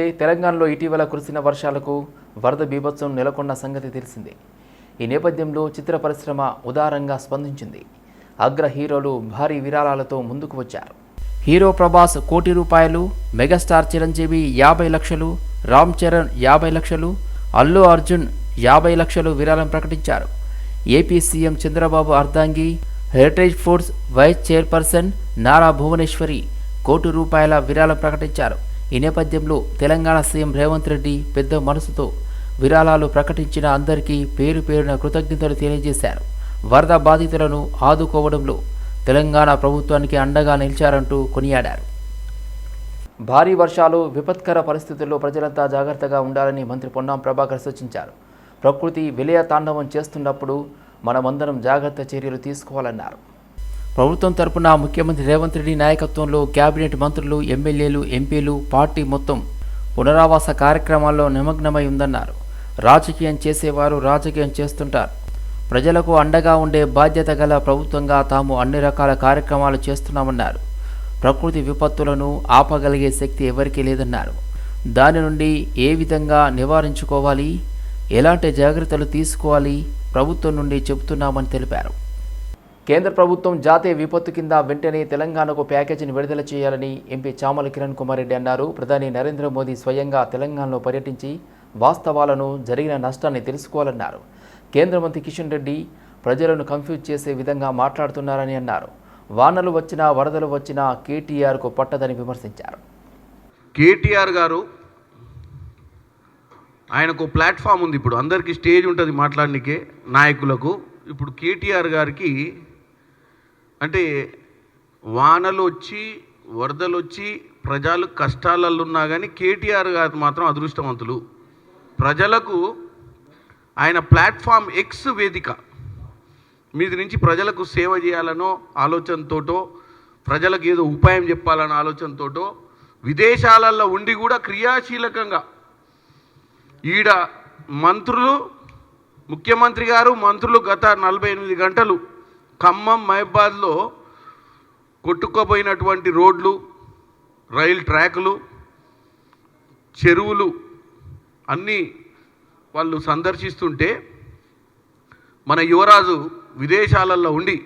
తెలంగాణలో ఇటీవల కురిసిన వర్షాలకు వరద బీభత్సం నెలకొన్న సంగతి తెలిసిందే. ఈ నేపథ్యంలో చిత్ర పరిశ్రమ ఉదారంగా స్పందించింది. అగ్ర హీరోలు భారీ విరాళాలతో ముందుకు వచ్చారు. హీరో ప్రభాస్ కోటి రూపాయలు మెగాస్టార్ చిరంజీవి యాభై లక్షలు రామ్ చరణ్ యాభై లక్షలు అల్లు అర్జున్ యాభై లక్షలు విరాళం ప్రకటించారు. ఏపీ సీఎం చంద్రబాబు అర్ధాంగి Heritage Foods vice chairperson Nara Bhuvaneshwari కోటి రూపాయల విరాళం ప్రకటించారు. ఈ నేపథ్యంలో తెలంగాణ సీఎం రేవంత్ రెడ్డి పెద్ద మనసుతో విరాళాలు ప్రకటించిన అందరికీ పేరు పేరున కృతజ్ఞతలు తెలియజేశారు. వరద బాధితులను ఆదుకోవడంలో తెలంగాణ ప్రభుత్వానికి అండగా నిలిచారంటూ కొనియాడారు. భారీ వర్షాలు విపత్కర పరిస్థితుల్లో ప్రజలంతా జాగ్రత్తగా ఉండాలని మంత్రి పొన్నాం ప్రభాకర్ సూచించారు. ప్రకృతి విలయ తాండవం చేస్తున్నప్పుడు మనమందరం జాగ్రత్త చర్యలు తీసుకోవాలన్నారు. ప్రభుత్వం తరపున ముఖ్యమంత్రి రేవంత్ రెడ్డి నాయకత్వంలో కేబినెట్ మంత్రులు ఎమ్మెల్యేలు ఎంపీలు పార్టీ మొత్తం పునరావాస కార్యక్రమాల్లో నిమగ్నమై ఉందన్నారు. రాజకీయం చేసేవారు రాజకీయం చేస్తుంటారు. ప్రజలకు అండగా ఉండే బాధ్యత గల ప్రభుత్వంగా తాము అన్ని రకాల కార్యక్రమాలు చేస్తున్నామన్నారు. ప్రకృతి విపత్తులను ఆపగలిగే శక్తి ఎవరికీ లేదన్నారు. దాని నుండి ఏ విధంగా నివారించుకోవాలి? ఎలాంటి జాగ్రత్తలు తీసుకోవాలి? ప్రభుత్వం నుండి చెబుతున్నామని తెలిపారు. కేంద్ర ప్రభుత్వం జాతీయ విపత్తు కింద వెంటనే తెలంగాణకు ప్యాకేజీని విడుదల చేయాలని ఎంపీ చామల కిరణ్ కుమార్ రెడ్డి అన్నారు. ప్రధాని నరేంద్ర మోదీ స్వయంగా తెలంగాణలో పర్యటించి వాస్తవాలను జరిగిన నష్టాన్ని తెలుసుకోవాలన్నారు. కేంద్ర మంత్రి కిషన్ రెడ్డి ప్రజలను కన్ఫ్యూజ్ చేసే విధంగా మాట్లాడుతున్నారని అన్నారు. వానలు వచ్చినా వరదలు వచ్చినా కేటీఆర్కు పట్టదని విమర్శించారు. కేటీఆర్ గారు ఆయనకు ప్లాట్ఫామ్ ఉంది ఇప్పుడు. అందరికీ స్టేజ్ ఉంటుంది మాట్లాడనికే నాయకులకు. ఇప్పుడు కేటీఆర్ గారికి అంటే వానలు వచ్చి వరదలు వచ్చి ప్రజలు కష్టాలలో ఉన్నా కానీ కేటీఆర్ గారు మాత్రం అదృష్టవంతులు. ప్రజలకు ఆయన ప్లాట్ఫామ్ ఎక్స్ వేదిక మీది నుంచి ప్రజలకు సేవ చేయాలనో ఆలోచనతోటో ప్రజలకు ఏదో ఉపాయం చెప్పాలన్న ఆలోచనతోటో విదేశాలలో ఉండి కూడా క్రియాశీలకంగా ఈడ మంత్రులు ముఖ్యమంత్రి గారు మంత్రులు గత నలభై ఎనిమిది గంటలు ఖమ్మం మహబాద్లో కొట్టుకోబోయినటువంటి రోడ్లు రైల్ ట్రాకులు చెరువులు అన్నీ వాళ్ళు సందర్శిస్తుంటే మన యువరాజు విదేశాలలో ఉండి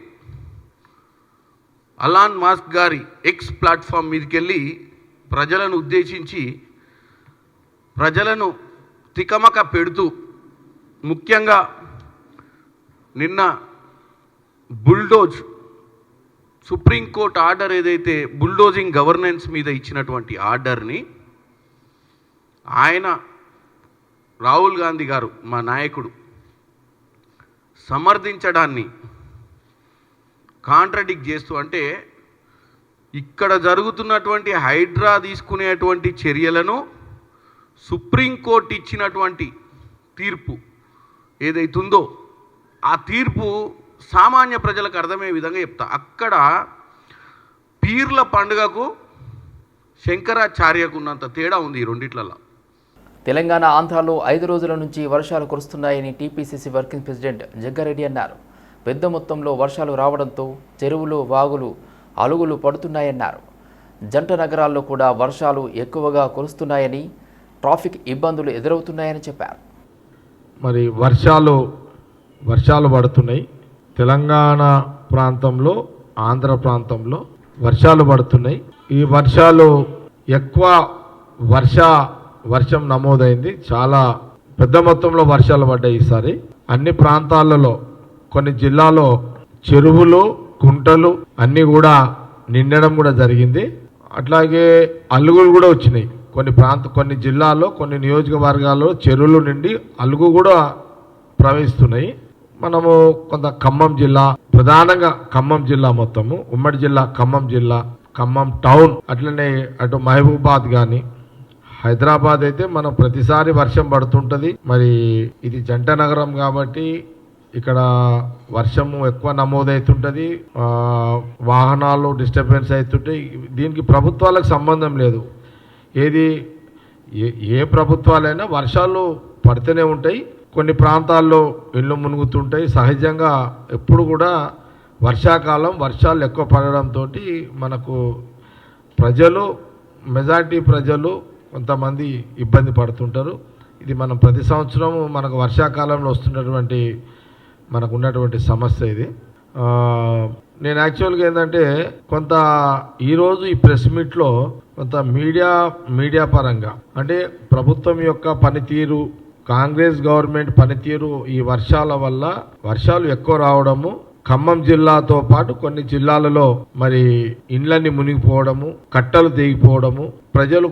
అలాన్ మాస్క్ గారి ఎక్స్ ప్లాట్ఫామ్ మీదకి వెళ్ళి ప్రజలను ఉద్దేశించి ప్రజలను తికమక పెడుతూ ముఖ్యంగా నిన్న బుల్డోజ్ సుప్రీంకోర్టు ఆర్డర్ ఏదైతే బుల్డోజింగ్ గవర్నెన్స్ మీద ఇచ్చినటువంటి ఆర్డర్ని ఆయన రాహుల్ గాంధీ గారు మా నాయకుడు సమర్థించడాన్ని కాంట్రడిక్ట్ చేస్తూ అంటే ఇక్కడ జరుగుతున్నటువంటి హైడ్రా తీసుకునేటువంటి చర్యలను సుప్రీంకోర్టు ఇచ్చినటువంటి తీర్పు ఏదైతుందో ఆ తీర్పు సామాన్య ప్రజలకు అర్థమయ్యే విధంగా చెప్తా. అక్కడ పీర్ల పండుగకు శంకరాచార్యకు ఉన్నంత తేడా ఉంది ఈ రెండిట్లలో తెలంగాణ ఆంధ్రాలో ఐదు రోజుల నుంచి వర్షాలు కురుస్తున్నాయని టీపీసీసీ వర్కింగ్ ప్రెసిడెంట్ జగ్గారెడ్డి అన్నారు. పెద్ద మొత్తంలో వర్షాలు రావడంతో చెరువులు వాగులు అలుగులు పడుతున్నాయన్నారు. జంట నగరాల్లో కూడా వర్షాలు ఎక్కువగా కురుస్తున్నాయని ట్రాఫిక్ ఇబ్బందులు ఎదురవుతున్నాయని చెప్పారు. మరి వర్షాలు వర్షాలు పడుతున్నాయి. తెలంగాణ ప్రాంతంలో ఆంధ్ర ప్రాంతంలో వర్షాలు పడుతున్నాయి. ఈ వర్షాలు ఎక్కువ వర్ష వర్షం నమోదైంది. చాలా పెద్ద మొత్తంలో వర్షాలు పడ్డాయి ఈసారి. అన్ని ప్రాంతాలలో కొన్ని జిల్లాలో చెరువులు కుంటలు అన్నీ కూడా నిండడం కూడా జరిగింది. అట్లాగే అలుగులు కూడా వచ్చినాయి. కొన్ని ప్రాంత కొన్ని జిల్లాల్లో కొన్ని నియోజకవర్గాల్లో చెరువులు నిండి అలుగు కూడా ప్రవహిస్తున్నాయి. మనము కొంత ఖమ్మం జిల్లా ప్రధానంగా ఖమ్మం జిల్లా మొత్తము ఉమ్మడి జిల్లా ఖమ్మం జిల్లా ఖమ్మం టౌన్ అట్లనే అటు మహబూబాద్ కానీ హైదరాబాద్ అయితే మనం ప్రతిసారి వర్షం పడుతుంటది. మరి ఇది జంట నగరం కాబట్టి ఇక్కడ వర్షము ఎక్కువ నమోదవుతుంటది వాహనాలు డిస్టర్బెన్స్ అవుతుంటాయి దీనికి ప్రభుత్వాలకు సంబంధం లేదు. ఏది ఏ ఏ ప్రభుత్వాలైనా వర్షాలు పడుతూనే ఉంటాయి. కొన్ని ప్రాంతాల్లో ఇళ్ళు మునుగుతుంటాయి. సహజంగా ఎప్పుడు కూడా వర్షాకాలం వర్షాలు ఎక్కువ పడడంతో మనకు ప్రజలు మెజారిటీ ప్రజలు కొంతమంది ఇబ్బంది పడుతుంటారు. ఇది మనం ప్రతి సంవత్సరం మనకు వర్షాకాలంలో వస్తున్నటువంటి మనకు ఉన్నటువంటి సమస్య ఇది. నేను యాక్చువల్గా ఏంటంటే కొంత ఈరోజు ఈ ప్రెస్ మీట్లో కొంత మీడియా మీడియా పరంగా అంటే ప్రభుత్వం యొక్క పనితీరు కాంగ్రెస్ గవర్నమెంట్ పనితీరు ఈ వర్షాల వల్ల వర్షాలు ఎక్కువ రావడము ఖమ్మం జిల్లాతో పాటు కొన్ని జిల్లాలలో మరి ఇండ్లన్నీ మునిగిపోవడము కట్టలు తెగిపోవడము ప్రజలు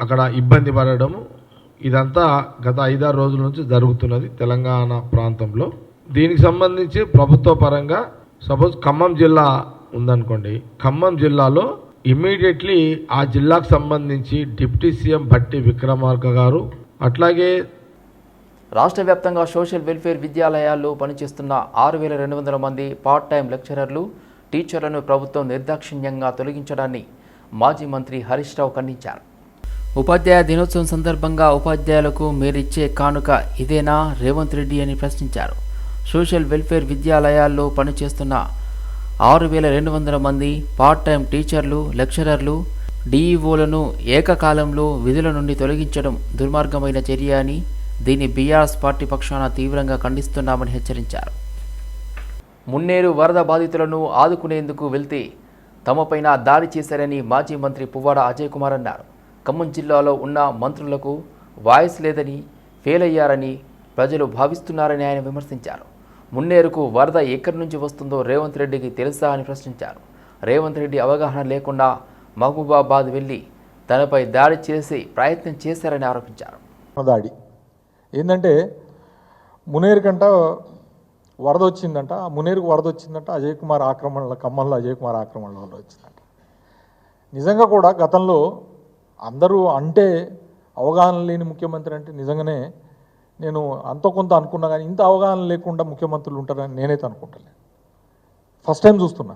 అక్కడ ఇబ్బంది పడడము ఇదంతా గత ఐదారు రోజుల నుంచి జరుగుతున్నది తెలంగాణ ప్రాంతంలో. దీనికి సంబంధించి ప్రభుత్వ పరంగా సపోజ్ ఖమ్మం జిల్లా ఉందనుకోండి ఖమ్మం జిల్లాలో ఇమ్మీడియట్లీ ఆ జిల్లాకు సంబంధించి డిప్యూటీ సీఎం భట్టి విక్రమార్క గారు అట్లాగే రాష్ట్ర వ్యాప్తంగా సోషల్ వెల్ఫేర్ విద్యాలయాల్లో పనిచేస్తున్న ఆరు వేల రెండు వందల మంది పార్ట్ టైం లెక్చరర్లు టీచర్లను ప్రభుత్వం నిర్దాక్షిణ్యంగా తొలగించడాన్ని మాజీ మంత్రి హరీష్ రావు ఖండించారు. ఉపాధ్యాయ దినోత్సవం సందర్భంగా ఉపాధ్యాయులకు మీరిచ్చే కానుక ఇదేనా? రేవంత్ రెడ్డి అని ప్రశ్నించారు. సోషల్ వెల్ఫేర్ విద్యాలయాల్లో పనిచేస్తున్న ఆరు వేల రెండు వందల మంది పార్ట్ టైం టీచర్లు లెక్చరర్లు డీఈఓలను ఏకకాలంలో విధుల నుండి తొలగించడం దుర్మార్గమైన చర్య అని దీన్ని బీఆర్ఎస్ పార్టీ పక్షాన తీవ్రంగా ఖండిస్తున్నామని హెచ్చరించారు. మున్నేరు వరద బాధితులను ఆదుకునేందుకు వెళ్తే తమపైన దాడి చేశారని మాజీ మంత్రి పువ్వాడ అజయ్ కుమార్ అన్నారు. ఖమ్మం జిల్లాలో ఉన్న మంత్రులకు వాయిస్ లేదని ఫెయిల్ అయ్యారని ప్రజలు భావిస్తున్నారని ఆయన విమర్శించారు. మున్నేరుకు వరద ఎక్కడి నుంచి వస్తుందో రేవంత్ రెడ్డికి తెలుసా అని ప్రశ్నించారు. రేవంత్ రెడ్డి అవగాహన లేకుండా మహబూబాబాద్ వెళ్ళి తనపై దాడి చేసి ప్రయత్నం చేశారని ఆరోపించారు. దాడి. ఏంటంటే మునేరు కంట వరద వచ్చిందంట. ఆ మునేరుకు వరద వచ్చిందంట. అజయ్ కుమార్ ఆక్రమణల ఖమ్మంలో అజయ్ కుమార్ ఆక్రమణల వల్ల వచ్చిందంట. నిజంగా కూడా గతంలో అందరూ అంటే అవగాహన లేని ముఖ్యమంత్రి అంటే నిజంగానే నేను అంత కొంత అనుకున్నా కానీ ఇంత అవగాహన లేకుండా ముఖ్యమంత్రులు ఉంటారని నేనైతే అనుకుంటలే ఫస్ట్ టైం చూస్తున్నా.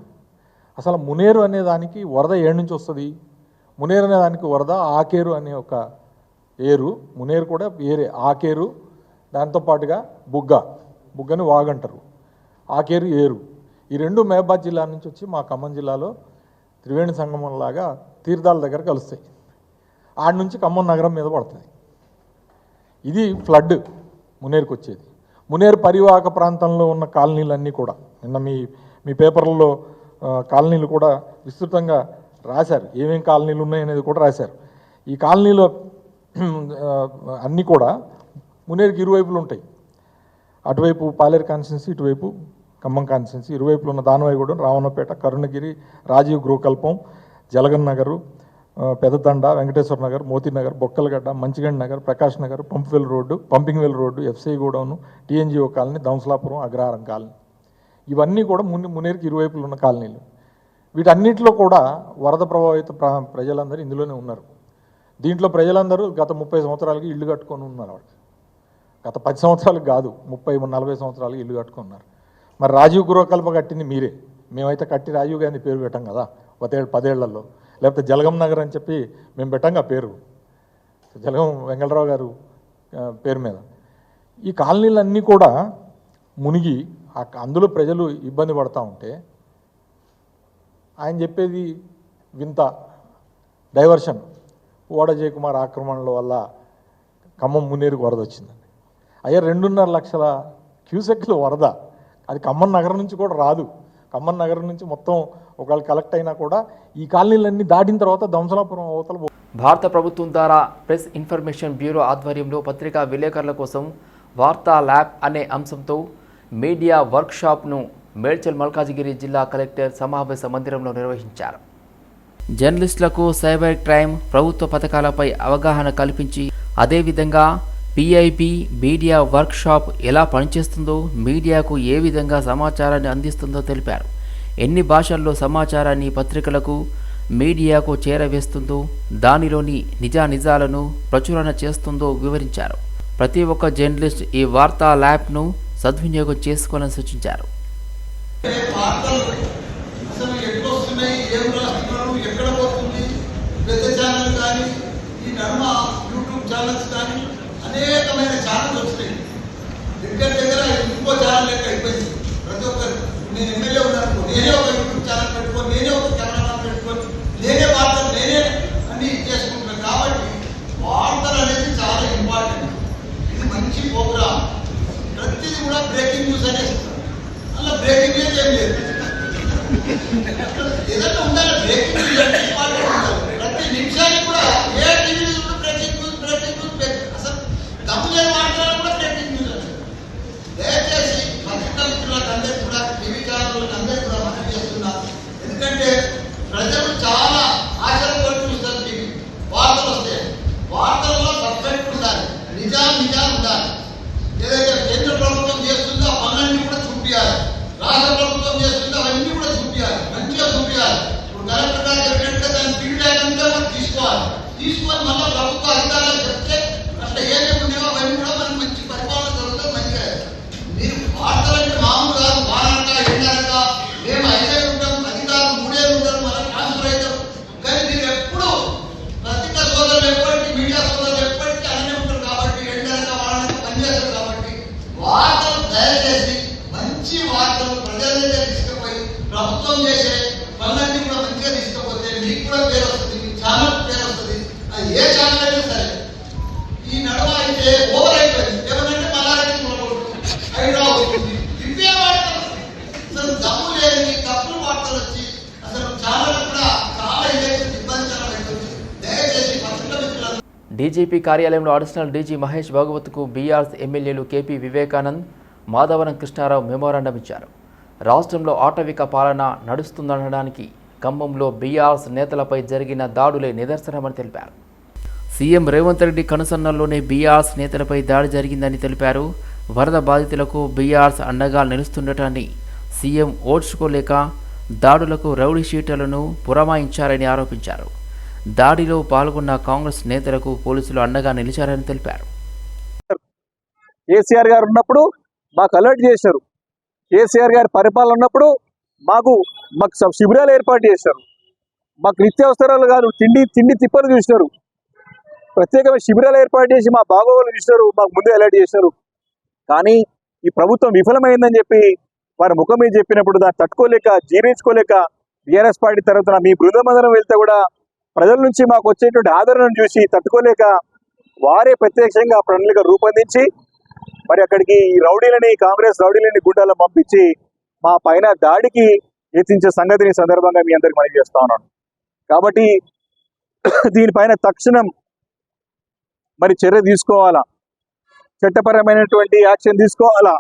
అసలు మునేరు అనే దానికి వరద ఏడు నుంచి వస్తుంది? మునేరు అనే దానికి వరద ఆకేరు అనే ఒక ఏరు మునేరు కూడా ఏరే ఆకేరు దాంతోపాటుగా బుగ్గ. బుగ్గని వాగంటారు ఆకేరు ఏరు. ఈ రెండు మహబాద్ జిల్లా నుంచి వచ్చి మా ఖమ్మం జిల్లాలో త్రివేణి సంగమం లాగా తీర్థాల దగ్గర కలుస్తాయి. ఆడ నుంచి ఖమ్మం నగరం మీద పడుతుంది. ఇది ఫ్లడ్ మునేరుకు వచ్చేది. మునేరు పరివాహక ప్రాంతంలో ఉన్న కాలనీలన్నీ కూడా నిన్న మీ మీ పేపర్లలో కాలనీలు కూడా విస్తృతంగా రాశారు. ఏమేం కాలనీలు ఉన్నాయనేది కూడా రాశారు. ఈ కాలనీలో అన్నీ కూడా మునేరుకి ఇరువైపులు ఉంటాయి. అటువైపు పాలేరు కాన్స్టిట్యున్సీ ఇటువైపు ఖమ్మం కాన్స్టిట్యున్సీ ఇరువైపులు ఉన్న దానవాయిగూడెం రావణపేట కరుణగిరి రాజీవ్ గృహకల్పం జలగన్ నగరు ఆ, Pedathanda Venkateshwara Nagar Moti Nagar Bokkalagadda Manchigandi Nagar Prakash Nagar pump well road pumping well road FC godown TNGO colony Dhamsalapuram Agraharam colony. ఇవన్నీ కూడా ముని మునేరుకి ఇరువైపులు ఉన్న కాలనీలు. వీటన్నిటిలో కూడా వరద ప్రభావిత ప్ర ప్రజలందరూ ఇందులోనే ఉన్నారు. దీంట్లో ప్రజలందరూ గత ముప్పై సంవత్సరాలకి ఇల్లు కట్టుకొని ఉన్నారు వాళ్ళు గత పది సంవత్సరాలకు కాదు ముప్పై నలభై సంవత్సరాలకి ఇల్లు కట్టుకున్నారు మరి రాజీవ్ గృహకల్ప కట్టింది మీరే. మేమైతే కట్టి రాజీవ్ గాంధీ పేరు పెట్టాం కదా పదేళ్ళు పదేళ్ళలో. లేకపోతే జలగం నగర్ అని చెప్పి మేము పెట్టాం ఆ పేరు. జలగం వెంకటరావు గారు పేరు మీద. ఈ కాలనీలన్నీ కూడా మునిగి ఆ- అందులో ప్రజలు ఇబ్బంది పడతా ఉంటే ఆయన చెప్పేది వింత డైవర్షన్. ఓడ జయకుమార్ ఆక్రమణల వల్ల ఖమ్మం మున్నేరుకు వరద వచ్చిందండి. అయ్యా రెండున్నర లక్షల క్యూసెక్లు వరద. అది ఖమ్మం నగరం నుంచి కూడా రాదు. ఖమ్మం నగరం నుంచి మొత్తం ఒకవేళ కలెక్ట్ అయినా కూడా ఈ కాలనీలన్నీ దాటిన తర్వాత దంసలాపురం అవతల భారత ప్రభుత్వం ద్వారా ప్రెస్ ఇన్ఫర్మేషన్ బ్యూరో ఆధ్వర్యంలో పత్రికా విలేకరుల కోసం వార్తా ల్యాబ్ అనే అంశంతో మీడియా వర్క్షాప్ను మేడ్చల్ మల్కాజిగిరి జిల్లా కలెక్టర్ సమావేశ మందిరంలో నిర్వహించారు. జర్నలిస్టులకు సైబర్ క్రైమ్ ప్రభుత్వ పథకాలపై అవగాహన కల్పించి అదేవిధంగా పిఐబి మీడియా వర్క్షాప్ ఎలా పనిచేస్తుందో మీడియాకు ఏ విధంగా సమాచారాన్ని అందిస్తుందో తెలిపారు. ఎన్ని భాషల్లో సమాచారాన్ని పత్రికలకు మీడియాకు చేరవేస్తుందో దానిలోని నిజానిజాలను ప్రచురణ చేస్తుందో వివరించారు. ప్రతి ఒక్క జర్నలిస్ట్ ఈ వార్తా ల్యాబ్ను సద్వినియోగం చేసుకోవాలని సూచించారు. వస్తున్నాయి ఏం రాస్తున్నారు ఎక్కడ పోతుంది పెద్ద ఛానల్ కానీ ఈ నర్మ యూట్యూబ్ ఛానల్స్ కానీ అనేకమైన ఛానల్స్ వస్తాయి. దగ్గర దగ్గర ఇంకో ఛానల్ లెక్క అయిపోయింది. ప్రతి ఒక్కరు నేను ఎమ్మెల్యే ఉన్నాను నేనే ఒక యూట్యూబ్ ఛానల్ పెట్టుకో నేనే ఒక కెమెరామాన్ పెట్టుకొని నేనే వార్తలు నేనే అన్ని చేసుకుంటున్నాను కాబట్టి వార్తలు అనేది చాలా ఇంపార్టెంట్ ఇది మంచి ప్రోగ్రామ్. ప్రతిదీ కూడా బ్రేకింగ్ న్యూస్ అనేస్తారు అలా బ్రేకింగ్ న్యూస్ ఏం లేదు. ఏదైనా ఉండాలి. బ్రేకింగ్ ప్రతి నిమిషానికి కూడా ఏ TV breaking news breaking news అసలు తమ్ములే మాట్లాడాలి కూడా బ్రేకింగ్ న్యూస్ దయచేసి పత్రికా అందరికీ కూడా టీవీ ఛానళ్ళకి అందరికీ కూడా మనం చేస్తున్నాం ఎందుకంటే ప్రజలు చాలా ఆశలు కోరి చూస్తారు టీవీ వార్తలు వస్తాయి వార్తల్లో సబ్జెక్ట్ ఉండాలి నిజాం నిజాం ఉండాలి ఏదైతే కేంద్ర ప్రభుత్వం చేస్తుందో ఆ పనులన్నీ కూడా చూపించాలి రాష్ట్ర ప్రభుత్వం చేస్తుందో అవన్నీ కూడా చూపించాలి మంచిగా చూపించాలి ఇప్పుడు కలెక్టర్ గారు చెప్పినట్టుగా దాని ఫీడ్బ్యాక్ అంతా కూడా తీసుకోవాలి తీసుకొని మళ్ళీ ప్రభుత్వ అధికారులకు చెప్తే అట్లా ఏమేమి ఉన్నాయో అవన్నీ కూడా మనకి మంచి పరిపాలన జరుగుతుంది మంచిగా మీరు వార్తలంటే మామూలు కాదు వారనక ఎండనక మేము ఐదే ఉంటాం అధికారులు మూడే ఉంటారు మళ్ళీ ట్రాన్స్ఫర్ అవుతారు కానీ మీరు ఎప్పుడు పత్రికా సోదరులు ఎప్పటికీ మీడియా సోదరులు ఎప్పటికీ అలానే ఉంటారు కాబట్టి ఎండనక వారనక పనిచేస్తారు కాబట్టి వార్తలు దయచేసి మంచి వార్తలు ప్రజల దగ్గర తీసుకుపోయి ప్రభుత్వం చేసే పనులన్నీ కూడా మంచిగా తీసుకుపోతే మీకు కూడా పేరు వస్తుంది మీ ఛానల్ పేరు వస్తుంది అది ఏ ఛానల్ అయినా సరే ఈ నడవ అయితే ఓవర్ అయిపోయింది ఏమనంటే మలారెడ్డి మొదలుకొడుతుంది హైదరాబాద్ వస్తుంది ఇవే వార్తలు అసలు దమ్ము లేని తప్పుడు వార్తలు వచ్చి అసలు చాలా కూడా చాలా ఎలక్షన్ ఇబ్బందికరం అవుతుంది దయచేసి పత్రికా మిత్రులందరూ డీజీపీ కార్యాలయంలో అడిషనల్ డీజీ మహేష్ భాగవత్కు బీఆర్ఎస్ ఎమ్మెల్యేలు కేపీ వివేకానంద్ మాధవరం కృష్ణారావు మెమోరాండం ఇచ్చారు. రాష్ట్రంలో ఆటవిక పాలన నడుస్తుందనడానికి ఖమ్మంలో బీఆర్ఎస్ నేతలపై జరిగిన దాడులే నిదర్శనమని తెలిపారు. సీఎం రేవంత్ రెడ్డి కనుసన్నల్లోనే బీఆర్ఎస్ నేతలపై దాడి జరిగిందని తెలిపారు. వరద బాధితులకు బీఆర్ఎస్ అండగా నిలుస్తుండటాన్ని సీఎం ఓడ్చుకోలేక దాడులకు రౌడీ షీటర్లను పురమాయించారని ఆరోపించారు. దాడిలో పాల్గొన్న కాంగ్రెస్ నేతలకు పోలీసులు అండగా నిలిచారని తెలిపారు. కేసీఆర్ గారు ఉన్నప్పుడు మాకు అలర్ట్ చేశారు. కేసీఆర్ గారి పరిపాలన ఉన్నప్పుడు మాకు మాకు సబ్ శిబిరాలు ఏర్పాటు చేశారు. మాకు నిత్యావసరాలు కాదు తిండి తిండి తిప్పలు చూసినారు ప్రత్యేకమైన శిబిరాలు ఏర్పాటు చేసి మా బాగోగులు చూసినారు మాకు ముందే అలర్ట్ చేశారు. కానీ ఈ ప్రభుత్వం విఫలమైందని చెప్పి వారి ముఖం మీద చెప్పినప్పుడు దాన్ని తట్టుకోలేక జీర్ణించుకోలేక బీఆర్ఎస్ పార్టీ తరఫున మీ బృందమందరం వెళ్తే కూడా ప్రజల నుంచి మాకు వచ్చేటువంటి ఆదరణను చూసి తట్టుకోలేక వారే ప్రత్యక్షంగా ప్రణాళిక రూపొందించి మరి అక్కడికి ఈ రౌడీలని కాంగ్రెస్ రౌడీలని గుండాలను పంపించి మా పైన దాడికి యత్నించే సంగతిని సందర్భంగా మీ అందరికి మనవి చేస్తా ఉన్నాను. కాబట్టి దీనిపైన తక్షణం మరి చర్య తీసుకోవాలా? చట్టపరమైనటువంటి యాక్షన్ తీసుకోవాలా?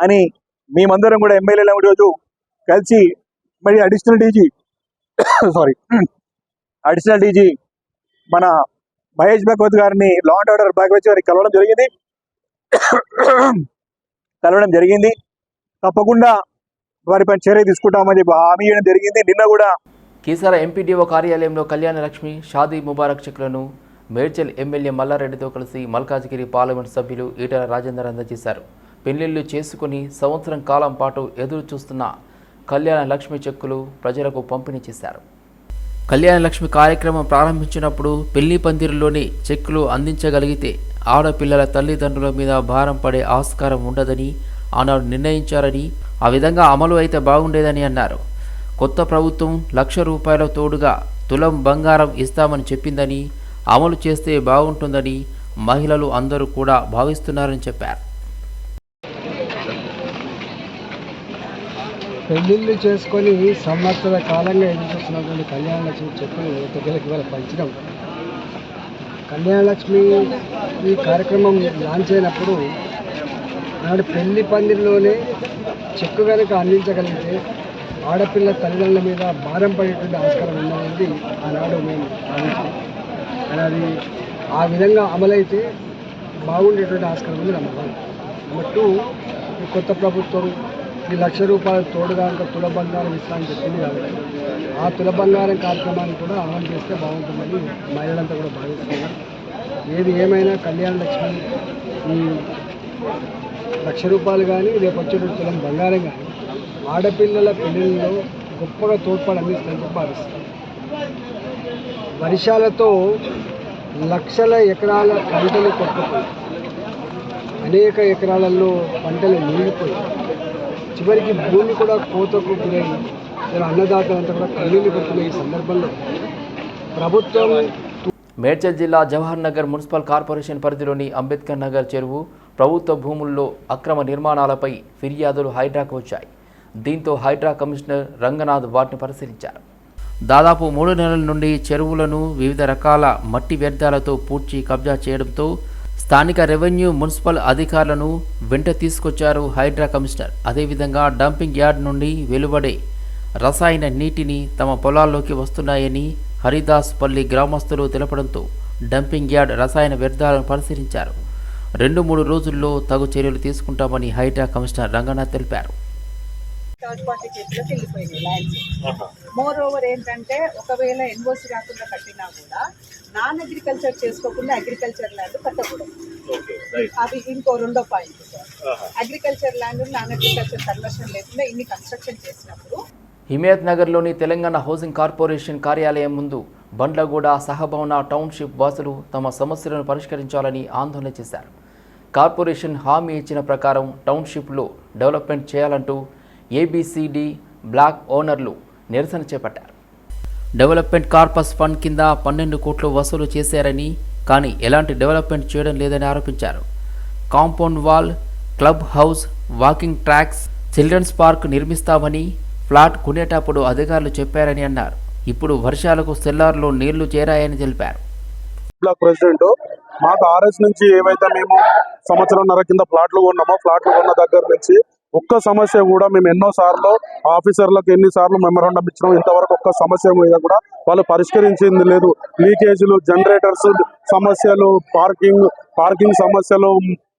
అని మేమందరం కూడా ఎమ్మెల్యేలు రోజు కలిసి మరి additional DG sorry additional DG మన మహేష్ భగవత్ గారిని లా అండ్ ఆర్డర్ భగవత్ గారిని కలవడం జరిగింది. కలవడం జరిగింది. తప్పకుండా వారిపై చర్య తీసుకుంటామని చెప్పి హామీ ఇవ్వడం జరిగింది. నిన్న కూడా కేసీఆర్ ఎంపీడీఓ కార్యాలయంలో కళ్యాణ లక్ష్మి షాదీ ముబారక్ చెక్లను మేడ్చల్ ఎమ్మెల్యే మల్లారెడ్డితో కలిసి మల్కాజిగిరి పార్లమెంట్ సభ్యులు ఈటల రాజేందర్ అందజేశారు. పెళ్ళిళ్ళు చేసుకుని సంవత్సరం కాలం పాటు ఎదురు చూస్తున్న కళ్యాణ లక్ష్మి చెక్కులు ప్రజలకు పంపిణీ చేశారు. కళ్యాణ లక్ష్మి కార్యక్రమం ప్రారంభించినప్పుడు పెళ్ళి పందిరిలోని చెక్కులు అందించగలిగితే ఆడపిల్లల తల్లిదండ్రుల మీద భారం పడే ఆస్కారం ఉండదని ఆనాడు నిర్ణయించారని ఆ విధంగా అమలు అయితే బాగుండేదని అన్నారు. కొత్త ప్రభుత్వం లక్ష రూపాయల తోడుగా తులం బంగారం ఇస్తామని చెప్పిందని అమలు చేస్తే బాగుంటుందని మహిళలు అందరూ కూడా భావిస్తున్నారని చెప్పారు. పెళ్ళిళ్ళు చేసుకొని సంవత్సర కాలంగా ఎదురు చూస్తున్నటువంటి కళ్యాణ లక్ష్మి చెప్పులు ప్రజలకు ఇవాళ పంచడం కళ్యాణ లక్ష్మి ఈ కార్యక్రమం లాంచ్ అయినప్పుడు నాడు పెళ్ళి పందిరిలోనే చెక్కు కనుక అందించగలిగితే ఆడపిల్ల తల్లిదండ్రుల మీద భారం పడేటువంటి ఆస్కారం ఉన్నది ఆనాడు మేము భావించాం కానీ అది ఆ విధంగా అమలైతే బాగుండేటువంటి ఆస్కారం ఉంది నమ్మకం నెంబర్ టూ కొత్త ప్రభుత్వం ఈ లక్ష రూపాయలు తోడుగా ఇంకా తుల బంగారం ఇస్తామని చెప్పింది కాబట్టి ఆ తుల బంగారం కార్యక్రమాన్ని కూడా అమలు చేస్తే బాగుంటుందని మహిళలంతా కూడా భావిస్తున్నారు. ఏది ఏమైనా కళ్యాణ లక్ష్మి ఈ లక్ష రూపాయలు కానీ రేపు వచ్చే తులం బంగారం కానీ ఆడపిల్లల పెళ్ళిళ్ళలో గొప్పగా తోడ్పాటు అందిస్తాయని చెప్పి భావిస్తారు వర్షాలతో లక్షల ఎకరాల పంటలు కొట్టుకుపోయి అనేక ఎకరాలలో పంటలు మునిగిపోయి చివరికి భూమి కూడా కోతకు గురై ఇలా అన్నదాతలంతా కూడా కన్నీళ్ళు పెడుతున్న ఈ సందర్భంలో ప్రభుత్వం మేడ్చల్ జిల్లా జవహర్ నగర్ మున్సిపల్ కార్పొరేషన్ పరిధిలోని అంబేద్కర్ నగర్ చెరువు ప్రభుత్వ భూముల్లో అక్రమ నిర్మాణాలపై ఫిర్యాదులు హైడ్రాకు వచ్చాయి. దీంతో హైడ్రా కమిషనర్ రంగనాథ్ వాటిని పరిశీలించారు. దాదాపు మూడు నెలల నుండి చెరువులను వివిధ రకాల మట్టి వ్యర్థాలతో పూడ్చి కబ్జా చేయడంతో స్థానిక రెవెన్యూ మున్సిపల్ అధికారులను వెంట తీసుకొచ్చారు హైడ్రా కమిషనర్. అదేవిధంగా డంపింగ్ యార్డ్ నుండి వెలువడే రసాయన నీటిని తమ పొలాల్లోకి వస్తున్నాయని హరిదాస్ పల్లి గ్రామస్తులు తెలపడంతో డంపింగ్ యార్డ్ రసాయన వ్యర్థాలను పరిశీలించారు. రెండు మూడు రోజుల్లో తగు చర్యలు తీసుకుంటామని హైడ్రా కమిషనర్ రంగనాథ్ తెలిపారు. థర్డ్ పార్టీ చేతిలోకి ల్యాండ్స్ మోర్ ఓవర్ ఏంటంటే ఒకవేళ ఎన్ఓసి రాకుండా కట్టినా కూడా నాన్ అగ్రికల్చర్ చేసుకోకుండా అగ్రికల్చర్ ల్యాండ్ కట్టకూడదు. అది ఇంకో రెండో point. Sir agriculture land non agriculture conversion లేకుండా ఇన్ని కన్స్ట్రక్షన్ చేసినప్పుడు హిమాయత్ నగర్లోని తెలంగాణ హౌసింగ్ కార్పొరేషన్ కార్యాలయం ముందు బండ్లగూడ సహభవన టౌన్షిప్ వాసులు తమ సమస్యలను పరిష్కరించాలని ఆందోళన చేశారు. కార్పొరేషన్ హామీ ఇచ్చిన ప్రకారం టౌన్షిప్లో డెవలప్మెంట్ చేయాలంటూ ఏబిసిడి బ్లాక్ ఓనర్లు నిరసన చేపట్టారు. డెవలప్మెంట్ కార్పస్ ఫండ్ కింద పన్నెండు కోట్లు వసూలు చేశారని కానీ ఎలాంటి డెవలప్మెంట్ చేయడం లేదని ఆరోపించారు. Compound wall club house walking tracks children's park నిర్మిస్తామని ఫ్లాట్ కొనేటప్పుడు అధికారులు చెప్పారని అన్నారు. ఇప్పుడు వర్షాలకు సెల్లార్లో నీళ్ళు చేరాయని తెలిపారు. ప్రెసిడెంట్ మాకు ఆర్ఎస్ నుంచి ఏవైతే మేము సంవత్సరంన్నర కింద ప్లాట్లు కొన్నామో ప్లాట్లు కొన్న దగ్గర నుంచి ఒక్క సమస్య కూడా మేము ఎన్నో సార్లు ఆఫీసర్లకు ఎన్నిసార్లు మెమరాండం ఇచ్చినాం ఇంతవరకు ఒక్క సమస్య మీద కూడా వాళ్ళు పరిష్కరించింది లేదు. లీకేజీలు జనరేటర్స్ సమస్యలు పార్కింగ్ పార్కింగ్ సమస్యలు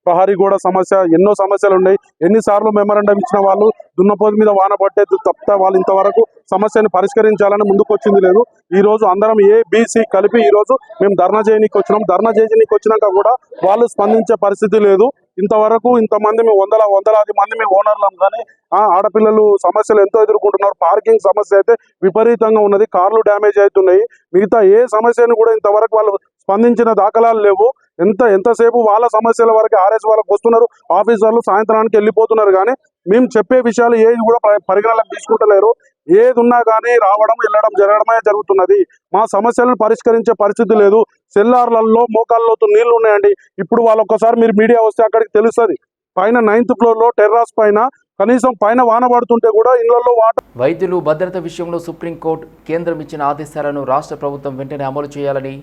ప్రహరీ గోడ సమస్య ఎన్నో సమస్యలు ఉన్నాయి. ఎన్నిసార్లు మెమరాండం ఇచ్చిన వాళ్ళు దున్నపోతు మీద వాన పట్టే తప్ప వాళ్ళు ఇంతవరకు సమస్యను పరిష్కరించాలని ముందుకు వచ్చింది లేదు. ఈ రోజు అందరం ఏ బీసీ కలిపి ఈ రోజు మేము ధర్నా చేయనీకి వచ్చినాం. ధర్నా చేయనీకి వచ్చినాక కూడా వాళ్ళు స్పందించే పరిస్థితి లేదు. ఇంతవరకు ఇంతమంది మేము వందల వందలాది మంది మేము ఓనర్లం కానీ ఆ, ఆడపిల్లలు సమస్యలు ఎంతో ఎదుర్కొంటున్నారు. పార్కింగ్ సమస్య అయితే విపరీతంగా ఉన్నది. కార్లు డ్యామేజ్ అవుతున్నాయి. మిగతా ఏ సమస్యను కూడా ఇంతవరకు వాళ్ళు స్పందించిన దాఖలాలు లేవు. ఎంత ఎంతసేపు వాళ్ళ సమస్యల వరకు ఆర్ఎస్ వాళ్ళకి వస్తున్నారు. ఆఫీసర్లు సాయంత్రానికి వెళ్ళిపోతున్నారు కానీ మేము చెప్పే విషయాలు ఏది కూడా పరి- తీసుకుంటలేరు. ఏది ఉన్నా కానీ రావడం వెళ్ళడం జరగడమే జరుగుతున్నది. మా సమస్యలను పరిష్కరించే పరిస్థితి లేదు. సెల్లార్లలో మోకాళ్ళలోతు నీళ్ళు ఉన్నాయండి. ఇప్పుడు వాళ్ళు ఒక్కసారి మీరు మీడియా వస్తే అక్కడికి తెలుస్తుంది. పైన నైన్త్ ఫ్లోర్లో టెర్రాస్ పైన కనీసం పైన వాన పడుతుంటే కూడా ఇళ్ళలో వాటర్ వైద్యులు భద్రత విషయంలో సుప్రీంకోర్టు కేంద్రం ఇచ్చిన ఆదేశాలను రాష్ట్ర ప్రభుత్వం వెంటనే అమలు చేయాలని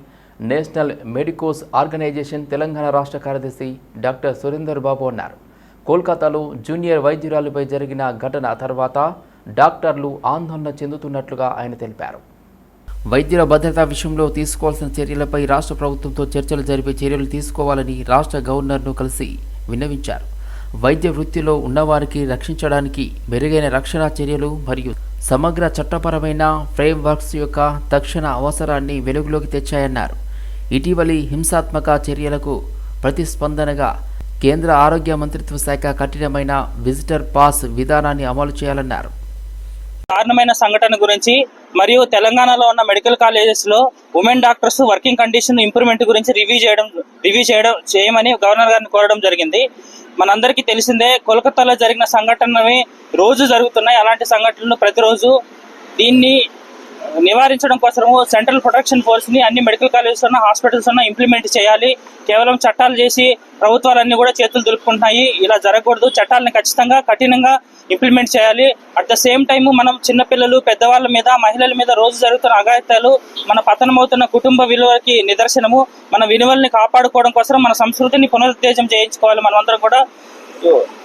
నేషనల్ మెడికోస్ ఆర్గనైజేషన్ తెలంగాణ రాష్ట్ర కార్యదర్శి డాక్టర్ సురేందర్ బాబు అన్నారు. కోల్కతాలో జూనియర్ వైద్యురాలిపై జరిగిన ఘటన తర్వాత డాక్టర్లు ఆందోళన చెందుతున్నట్లుగా ఆయన తెలిపారు. వైద్యుల భద్రత విషయంలో తీసుకోవాల్సిన చర్యలపై రాష్ట్ర ప్రభుత్వంతో చర్చలు జరిపే చర్యలు తీసుకోవాలని రాష్ట్ర గవర్నర్ను కలిసి విన్నవించారు. వైద్య వృత్తిలో ఉన్నవారికి రక్షించడానికి మెరుగైన రక్షణ చర్యలు మరియు సమగ్ర చట్టపరమైన ఫ్రేమ్వర్క్స్ యొక్క తక్షణ అవసరాన్ని వెలుగులోకి తెచ్చాయన్నారు. ఇటీవలి హింసాత్మక చర్యలకు ప్రతిస్పందనగా కేంద్ర ఆరోగ్య మంత్రిత్వ శాఖ కఠినమైన విజిటర్ పాస్ విధానాన్ని అమలు చేయాలన్నారు. దారుణమైన సంఘటన గురించి మరియు తెలంగాణలో ఉన్న మెడికల్ కాలేజెస్లో women doctors working condition improvement గురించి రివ్యూ చేయడం రివ్యూ చేయడం చేయమని గవర్నర్ గారిని కోరడం జరిగింది. మనందరికీ తెలిసిందే కోల్కతాలో జరిగిన సంఘటనవి రోజు జరుగుతున్నాయి. అలాంటి సంఘటనలు ప్రతిరోజు దీన్ని నివారించడం కోసము సెంట్రల్ ప్రొటెక్షన్ ఫోర్స్ని అన్ని మెడికల్ కాలేజెస్ ఉన్న హాస్పిటల్స్ ఉన్న ఇంప్లిమెంట్ చేయాలి. కేవలం చట్టాలు చేసి ప్రభుత్వాలన్నీ కూడా చేతులు దులుపుకుంటున్నాయి. ఇలా జరగకూడదు. చట్టాలను ఖచ్చితంగా కఠినంగా ఇంప్లిమెంట్ చేయాలి. అట్ ద సేమ్ టైం మనం చిన్నపిల్లలు పెద్దవాళ్ళ మీద మహిళల మీద రోజు జరుగుతున్న అఘాయిత్యాలు మన పతనమవుతున్న కుటుంబ విలువలకి నిదర్శనము. మన విలువల్ని కాపాడుకోవడం కోసం మన సంస్కృతిని పునరుత్తేజం చేయించుకోవాలి. మనమందరం కూడా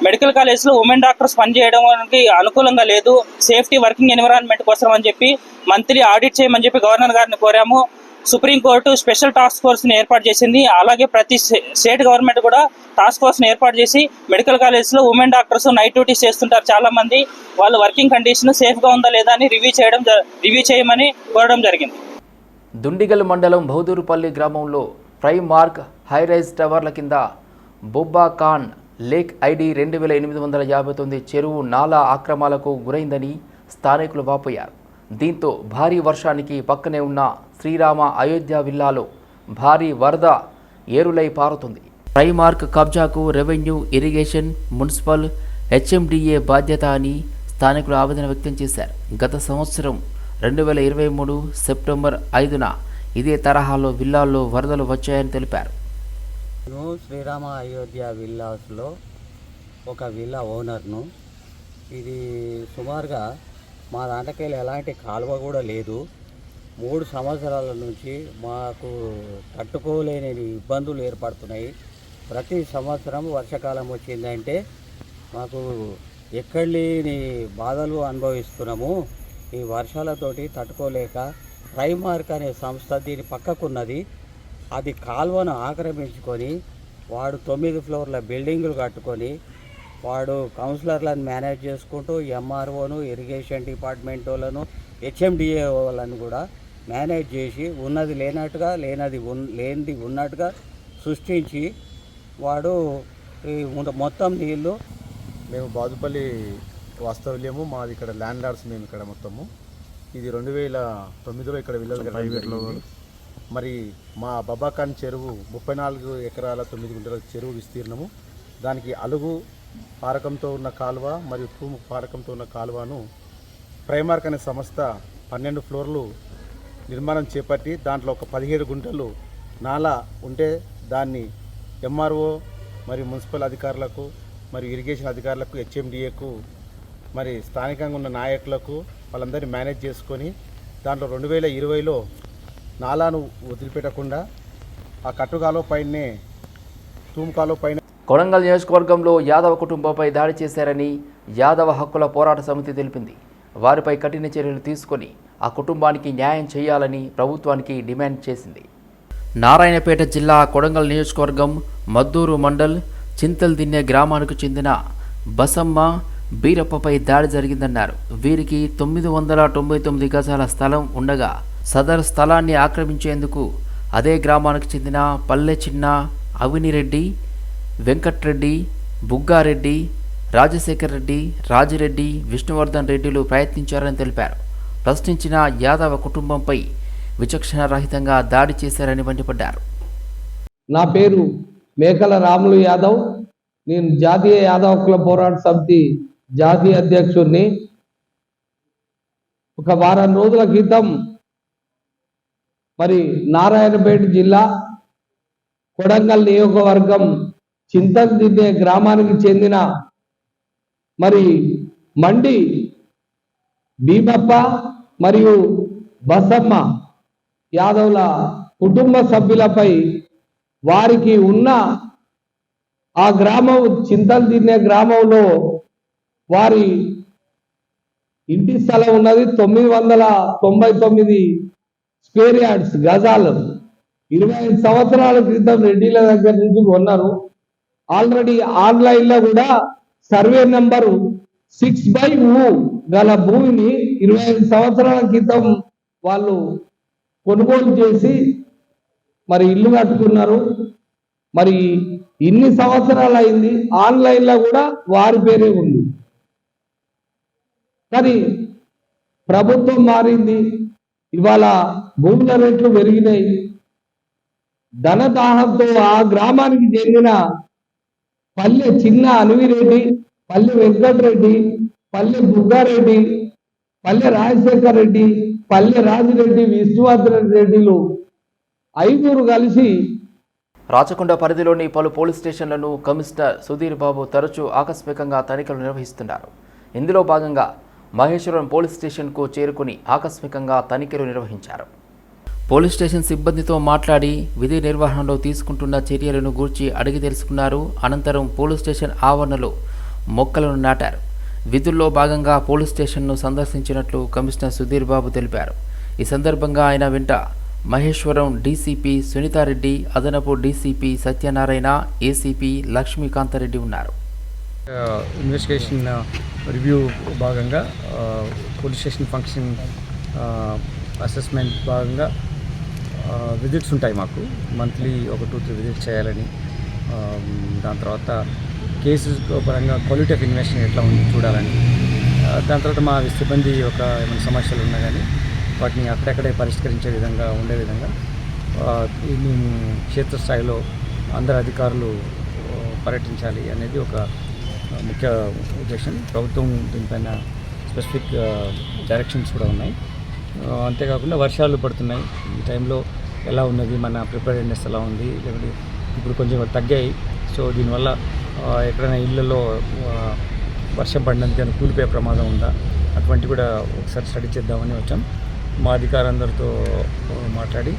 మెడికల్ కాలేజ్లో ఉమెన్ డాక్టర్స్ పనిచేయడానికి అనుకూలంగా లేదు. సేఫ్టీ వర్కింగ్ ఎన్విరాన్మెంట్ కోసం అని చెప్పి మంత్లీ ఆడిట్ చేయమని చెప్పి గవర్నర్ గారిని కోరాము. సుప్రీంకోర్టు స్పెషల్ టాస్క్ ఫోర్స్ని ఏర్పాటు చేసింది. అలాగే ప్రతి స్టేట్ గవర్నమెంట్ కూడా టాస్క్ ఫోర్స్ని ఏర్పాటు చేసి మెడికల్ కాలేజ్లో ఉమెన్ డాక్టర్స్ నైట్ డ్యూటీస్ చేస్తుంటారు చాలా మంది వాళ్ళ వర్కింగ్ కండిషన్ సేఫ్గా ఉందా లేదా అని రివ్యూ చేయడం జ- రివ్యూ చేయమని కోరడం జరిగింది. దుండిగల్ మండలం బౌదూరుపల్లి గ్రామంలో ప్రైమ్ మార్క్ హైరైజ్ టవర్ల కింద బొబ్బా ఖాన్ లేక్ ఐడి రెండు వేల ఎనిమిది వందల యాభై తొమ్మిది చెరువు నాలా ఆక్రమాలకు గురైందని స్థానికులు వాపోయారు. దీంతో భారీ వర్షానికి పక్కనే ఉన్న శ్రీరామ అయోధ్య విల్లాలో భారీ వరద ఏరులై పారుతుంది. ప్రైమార్క్ కబ్జాకు రెవెన్యూ ఇరిగేషన్ మున్సిపల్ హెచ్ఎండిఏ బాధ్యత అని స్థానికులు ఆవేదన వ్యక్తం చేశారు. గత సంవత్సరం రెండు వేల ఇరవై మూడు సెప్టెంబర్ ఐదున ఇదే తరహాలో విల్లాల్లో వరదలు వచ్చాయని తెలిపారు. నేను శ్రీరామ అయోధ్య విల్లాస్లో ఒక విల్లా ఓనర్ను. ఇది సుమారుగా మా దాంట్లోకి ఎలాంటి కాలువ కూడా లేదు. మూడు సంవత్సరాల నుంచి మాకు తట్టుకోలేని ఇబ్బందులు ఏర్పడుతున్నాయి. ప్రతి సంవత్సరం వర్షాకాలం వచ్చిందంటే మాకు ఎక్కడ లేని బాధలు అనుభవిస్తున్నాము. ఈ వర్షాలతోటి తట్టుకోలేక ప్రైమార్క్ అనే సంస్థ దీని పక్కకున్నది. అది కాలువను ఆక్రమించుకొని వాడు తొమ్మిది ఫ్లోర్ల బిల్డింగులు కట్టుకొని వాడు కౌన్సిలర్లను మేనేజ్ చేసుకుంటూ ఎంఆర్ఓను ఇరిగేషన్ డిపార్ట్మెంట్ వాళ్ళను హెచ్ఎండిఏ వాళ్ళను కూడా మేనేజ్ చేసి ఉన్నది లేనట్టుగా లేనది ఉన్ లేనిది ఉన్నట్టుగా సృష్టించి వాడు ఈ మొత్తం నీళ్ళు మేము బాదుపల్లి వాస్తవ్యము మాది ఇక్కడ ల్యాండ్ లార్డ్స్ మేము ఇక్కడ మొత్తము ఇది రెండు వేల తొమ్మిదిలో ఇక్కడ విల్లలు. మరి మా బబాకాన్ చెరువు ముప్పై నాలుగు ఎకరాల తొమ్మిది గుంటల చెరువు విస్తీర్ణము. దానికి అలుగు పారకంతో ఉన్న కాలువ మరియు తూము పారకంతో ఉన్న కాలువను ప్రైమార్క్ అనే సంస్థ పన్నెండు ఫ్లోర్లు నిర్మాణం చేపట్టి దాంట్లో ఒక పదిహేడు గుంటలు నాలా ఉంటే దాన్ని ఎంఆర్ఓ మరియు మున్సిపల్ అధికారులకు మరియు ఇరిగేషన్ అధికారులకు హెచ్ఎండిఏకు మరి స్థానికంగా ఉన్న నాయకులకు వాళ్ళందరినీ మేనేజ్ చేసుకొని దాంట్లో రెండు వేల ఇరవైలో నాలాను వదిలిపెట్టకుండా ఆ కట్టుకాలో పైనే తూముకాలో పైన కొడంగల్ నియోజకవర్గంలో యాదవ కుటుంబంపై దాడి చేశారని యాదవ హక్కుల పోరాట సమితి తెలిపింది. వారిపై కఠిన చర్యలు తీసుకొని ఆ కుటుంబానికి న్యాయం చేయాలని ప్రభుత్వానికి డిమాండ్ చేసింది. నారాయణపేట జిల్లా కొడంగల్ నియోజకవర్గం మద్దూరు మండల్ చింతల్ దిన్నె గ్రామానికి చెందిన బసమ్మ బీరప్పపై దాడి జరిగిందన్నారు. వీరికి తొమ్మిది వందల తొంభై తొమ్మిది గజాల స్థలం ఉండగా సదరు స్థలాన్ని ఆక్రమించేందుకు అదే గ్రామానికి చెందిన పల్లె చిన్న అవినిరెడ్డి వెంకట్రెడ్డి బుగ్గారెడ్డి రాజశేఖర్ రెడ్డి రాజిరెడ్డి విష్ణువర్ధన్ రెడ్డిలు ప్రయత్నించారని తెలిపారు. ప్రశ్నించిన యాదవ కుటుంబంపై విచక్షణ రహితంగా దాడి చేశారని మండిపడ్డారు. నా పేరు మేకల రాములు యాదవ్. నేను జాతీయ యాదవ్ కుల పోరాట సమితి జాతీయ అధ్యక్షుడిని. ఒక వారం రోజుల క్రితం మరి నారాయణపేట జిల్లా కొడంగల్ నియోజకవర్గం చింతల్దిద్దే గ్రామానికి చెందిన మరి మండి భీమప్ప మరియు బసమ్మ యాదవ్ల కుటుంబ సభ్యులపై వారికి ఉన్న ఆ గ్రామం చింతలు తినే గ్రామంలో వారి ఇంటి స్థలం ఉన్నది తొమ్మిది వందల తొంభై తొమ్మిది స్పేర్ యార్డ్స్ గజాలు ఇరవై ఐదు సంవత్సరాల క్రితం రెడ్డిల దగ్గర నుంచి కొన్నారు. ఆల్రెడీ ఆన్లైన్లో కూడా సర్వే నెంబరు సిక్స్ బై ఊ గల భూమిని ఇరవై ఐదు సంవత్సరాల క్రితం వాళ్ళు కొనుగోలు చేసి మరి ఇల్లు కట్టుకున్నారు. మరి ఇన్ని సంవత్సరాలు అయింది ఆన్లైన్లో కూడా వారి పేరే ఉంది. కానీ ప్రభుత్వం మారింది. ఇవాళ భూముల రేట్లు పెరిగినాయి. ధనదాహంతో ఆ గ్రామానికి చెందిన పల్లె చిన్న అనివిరెడ్డి పల్లె వెంకటరెడ్డి పల్లె బుగ్గారెడ్డి పల్లె రాజశేఖర్ రెడ్డి పల్లె రాజిరెడ్డి విశ్వనాథ్ రెడ్డిలు ఐదుగురు కలిసి రాచకొండ పరిధిలోని పలు పోలీస్ స్టేషన్లను కమిషనర్ సుధీర్ బాబు తరచూ ఆకస్మికంగా తనిఖీలు నిర్వహిస్తున్నారు. ఇందులో భాగంగా మహేశ్వరం పోలీస్ స్టేషన్కు చేరుకుని ఆకస్మికంగా తనిఖీలు నిర్వహించారు. పోలీస్ స్టేషన్ సిబ్బందితో మాట్లాడి విధి నిర్వహణలో తీసుకుంటున్న చర్యలను గూర్చి అడిగి తెలుసుకున్నారు. అనంతరం పోలీస్ స్టేషన్ ఆవరణలో మొక్కలను నాటారు. విధుల్లో భాగంగా పోలీస్ స్టేషన్ను సందర్శించినట్లు కమిషనర్ సుధీర్ బాబు తెలిపారు. ఈ సందర్భంగా ఆయన వెంట మహేశ్వరం డీసీపీ సునీతారెడ్డి అదనపు డీసీపీ సత్యనారాయణ ఏసీపీ లక్ష్మీకాంతారెడ్డి ఉన్నారు. ఇన్వెస్టిగేషన్ రివ్యూ భాగంగా పోలీస్ స్టేషన్ ఫంక్షన్ అసెస్మెంట్ భాగంగా విజిట్స్ ఉంటాయి మాకు. మంత్లీ ఒక టూ త్రీ విజిట్స్ చేయాలని. దాని తర్వాత కేసెస్ పరంగా క్వాలిటీ ఆఫ్ ఇన్వెస్టిగేషన్ ఎట్లా ఉంది చూడాలని. దాని తర్వాత మా సిబ్బంది ఒక ఏమైనా సమస్యలు ఉన్నా కానీ వాటిని అక్కడక్కడే పరిష్కరించే విధంగా ఉండే విధంగా మేము క్షేత్రస్థాయిలో అందరు అధికారులు పర్యటించాలి అనేది ఒక ముఖ్య ఉద్దేశం ప్రభుత్వం దీనిపైన స్పెసిఫిక్ డైరెక్షన్స్ కూడా ఉన్నాయి. అంతేకాకుండా వర్షాలు పడుతున్నాయి. ఈ టైంలో ఎలా ఉన్నది మన ప్రిపేర్నెస్ ఎలా ఉంది లేకపోతే ఇప్పుడు కొంచెం తగ్గాయి. సో దీనివల్ల ఎక్కడైనా ఇళ్ళలో వర్షం పడినందుకు కూలిపోయే ప్రమాదం ఉందా? అటువంటి కూడా ఒకసారి స్టడీ చేద్దామని వచ్చాం. మా అధికారులందరితో మాట్లాడి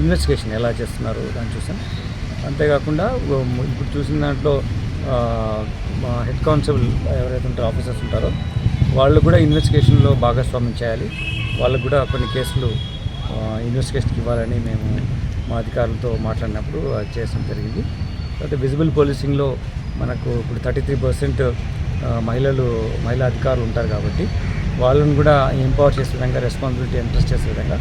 ఇన్వెస్టిగేషన్ ఎలా చేస్తున్నారు దాన్ని చూసాం. అంతేకాకుండా ఇప్పుడు చూసిన దాంట్లో హెడ్ కానిస్టేబుల్ ఎవరైతే ఉంటారో ఆఫీసర్స్ ఉంటారో వాళ్ళు కూడా ఇన్వెస్టిగేషన్లో భాగస్వామ్యం చేయాలి. వాళ్ళకు కూడా కొన్ని కేసులు ఇన్వెస్టిగేషన్కి ఇవ్వాలని మేము మా అధికారులతో మాట్లాడినప్పుడు అది చేయడం జరిగింది. అయితే విజిబుల్ పోలీసింగ్లో మనకు ఇప్పుడు థర్టీ త్రీ పర్సెంట్ మహిళలు మహిళా అధికారులు ఉంటారు కాబట్టి వాళ్ళని కూడా ఎంపవర్ చేసే విధంగా రెస్పాన్సిబిలిటీ ఇంట్రెస్ట్ చేసే విధంగా